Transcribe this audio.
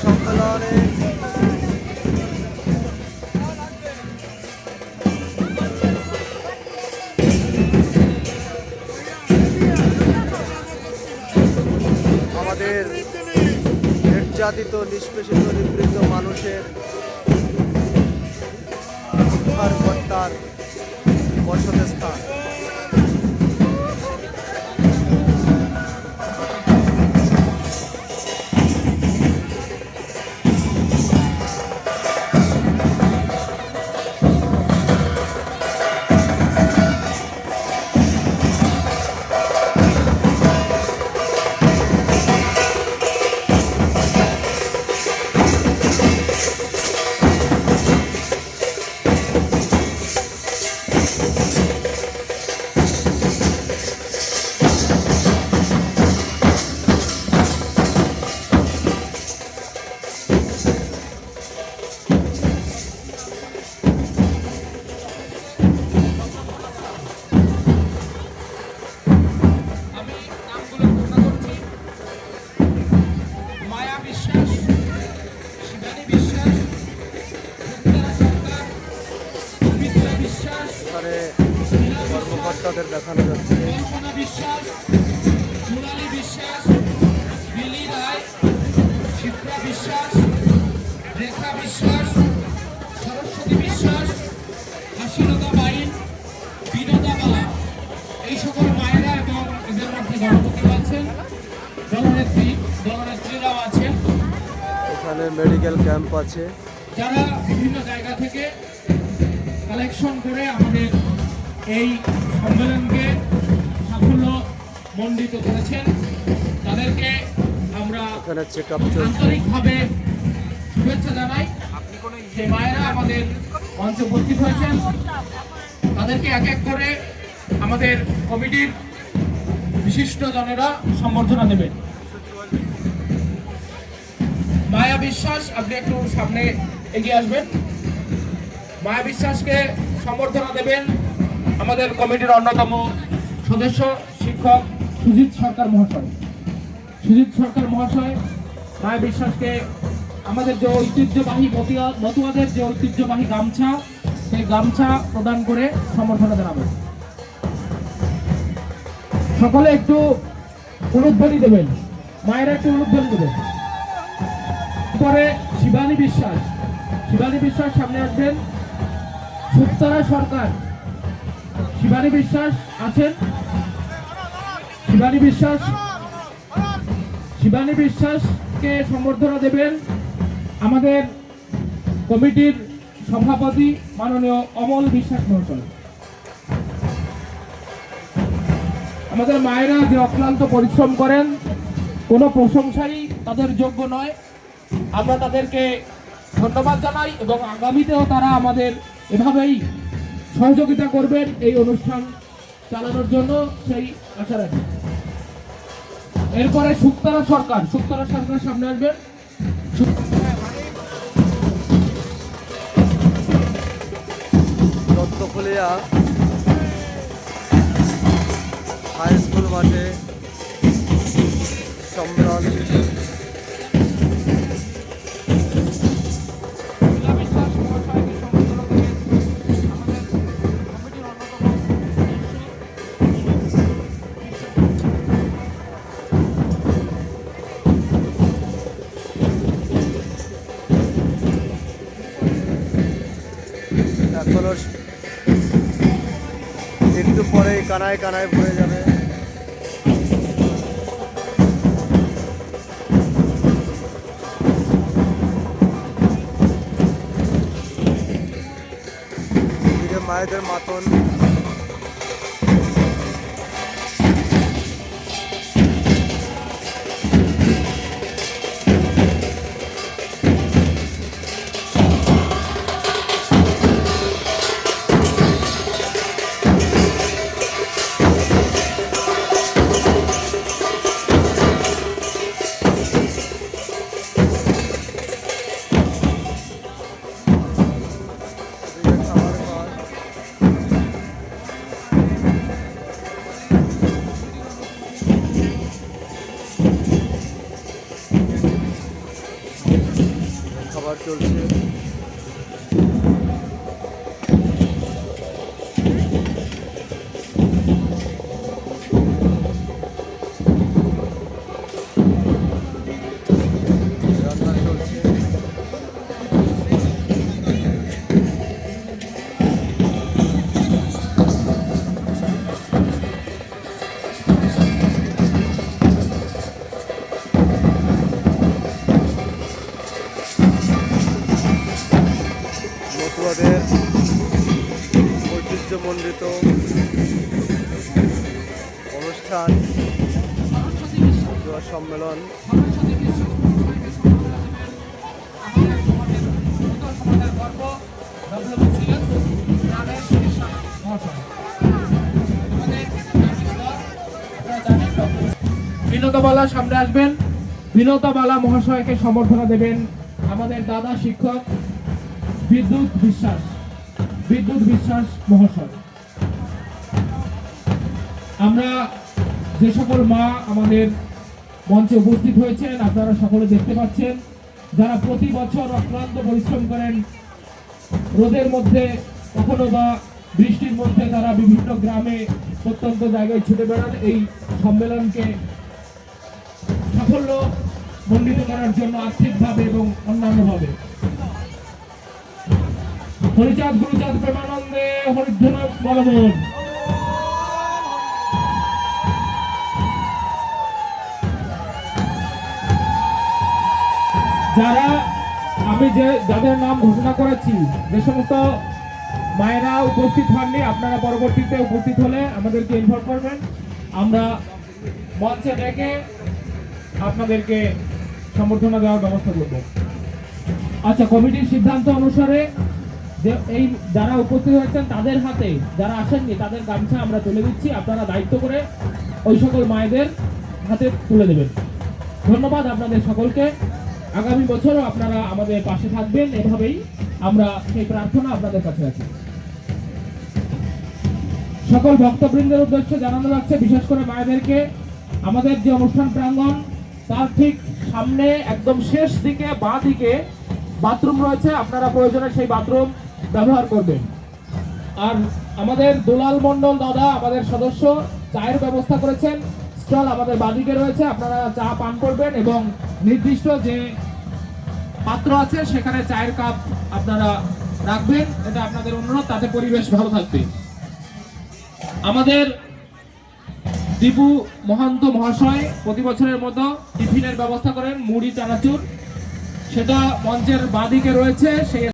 সম্মেলনে আমাদের নির্যাতিত নিষ্পেষিত নিবৃত্ত মানুষের উদ্ধারকর্তার বসত স্থান। দলনেত্রী দলনেত্রীরাও আছেন এখানে মেডিকেল ক্যাম্প আছে। যারা বিভিন্ন জায়গা থেকে কালেকশন করে আমাদের এই সম্মেলনকে সাফল্য মণ্ডিত করেছেন। তাদেরকে আমরা আন্তরিকভাবে শুভেচ্ছা জানাই। যে মায়েরা আমাদের মঞ্চে উপস্থিত হয়েছেন। তাদেরকে এক এক করে আমাদের কমিটির বিশিষ্ট জনেরা সম্বর্ধনা দেবেন। মায়া বিশ্বাস আপনি একটু সামনে এগিয়ে আসবেন। মায়া বিশ্বাসকে সম্বর্ধনা দেবেন। আমাদের কমিটির অন্যতম সদস্য শিক্ষক সুজিত সরকার মহাশয়। সুজিত সরকার মহাশয় মায়া বিশ্বাসকে আমাদের যে ঐতিহ্যবাহী মতুয়া মতুয়াদের যে ঐতিহ্যবাহী গামছা, সেই গামছা প্রদান করে সম্বর্ধনা জানাবেন সকলে একটু উলুধ্বনি দেবেন। মায়েরা একটু উলুধ্বনি দেবেন। পরে শিবানী বিশ্বাস। শিবানী বিশ্বাস সামনে আসবেন। সুপ্তারা সরকার। শিবানী বিশ্বাস আছেন? শিবানী বিশ্বাস? শিবানী বিশ্বাসকে সম্বর্ধনা দেবেন আমাদের কমিটির সভাপতি মাননীয় অমল বিশ্বাস মহাশয়। আমাদের মায়েরা যে অক্লান্ত পরিশ্রম করেন, কোনো প্রশংসাই তাদের যোগ্য নয়। আমরা তাদেরকে ধন্যবাদ জানাই এবং আগামীতেও তারা আমাদের এভাবেই সহযোগিতা করবেন এই অনুষ্ঠান চালানোর জন্য সেই আশা রাখি। এরপরে সুক্তারা সরকার সুক্তারা সরকার সামনে আসবেন হাই স্কুল মাঠে সম্মেলন এখনও একটু পরেই কানায় কানায় ভরে যাবে। মায়েদের মাতন। খাবার চলছে মতুয়াদের ঐতিহ্যমণ্ডিত অনুষ্ঠান মতুয়া সম্মেলন। বিনোদবালা সামনে আসবেন। বিনোদবালা মহাশয়কে সমর্থনা দেবেন আমাদের দাদা শিক্ষক বিদ্যুৎ বিশ্বাস বিদ্যুৎ বিশ্বাস মহাশয়। আমরা যে সকল মা আমাদের মঞ্চে উপস্থিত হয়েছেন, আপনারা সকলে দেখতে পাচ্ছেন, যারা প্রতি বছর অক্লান্ত পরিশ্রম করেন, রোদের মধ্যে কখনো বা বৃষ্টির মধ্যে তারা বিভিন্ন গ্রামে প্রত্যন্ত জায়গায় ছুটে বেড়ান। এই সম্মেলনকে সাফল্য মণ্ডিত করার জন্য আর্থিকভাবে এবং অন্যান্যভাবে। হরিচাঁদ, গুরুচাঁদ প্রেমানন্দে হরিধ্বন বলবন যারা আমি যে যাদের নাম ঘোষণা করেছি, যে সমস্ত মায়েরা উপস্থিত হননি, আপনারা পরবর্তীতে উপস্থিত হলে আমাদেরকে ইনফর্ম করবেন। আমরা মঞ্চে ডেকে আপনাদেরকে সম্বর্ধনা দেওয়ার ব্যবস্থা করব। আচ্ছা কমিটির সিদ্ধান্ত অনুসারে যে এই যারা উপস্থিত হয়েছেন তাদের হাতে, যারা আসেননি, তাদের গামছা আমরা তুলে দিচ্ছি। আপনারা দায়িত্ব করে ওই সকল মায়েদের হাতে তুলে দেবেন। ধন্যবাদ আপনাদের সকলকে। আগামী বছরও আপনারা আমাদের পাশে থাকবেন। এভাবেই আমরা সেই প্রার্থনা আপনাদের কাছে রাখি। সকল ভক্তবৃন্দের উদ্দেশ্যে জানানো যাচ্ছে, বিশেষ করে মায়েদেরকে, আমাদের যে অনুষ্ঠান প্রাঙ্গণ, তার ঠিক সামনে, একদম শেষ দিকে, বাঁ দিকে বাথরুম রয়েছে। আপনারা প্রয়োজনে সেই বাথরুম ব্যবহার করবেন। আর আমাদের দুলাল মন্ডল দাদা, আমাদের সদস্য, চায়ের ব্যবস্থা করেছেন। স্টল আমাদের বাদিকে রয়েছে, আপনারা চা পান করবেন এবং নির্দিষ্ট যে পাত্র আছে, সেখানে চায়ের কাপ আপনারা রাখবেন। এটা আপনাদের অনুরোধ, তাতে পরিবেশ ভালো থাকবে। আমাদের দীপু মহান্ত মহাশয় প্রতি বছরের মতো টিফিনের ব্যবস্থা করেন, মুড়ি, চানাচুর। সেটা মঞ্চের বাদিকে রয়েছে, সেই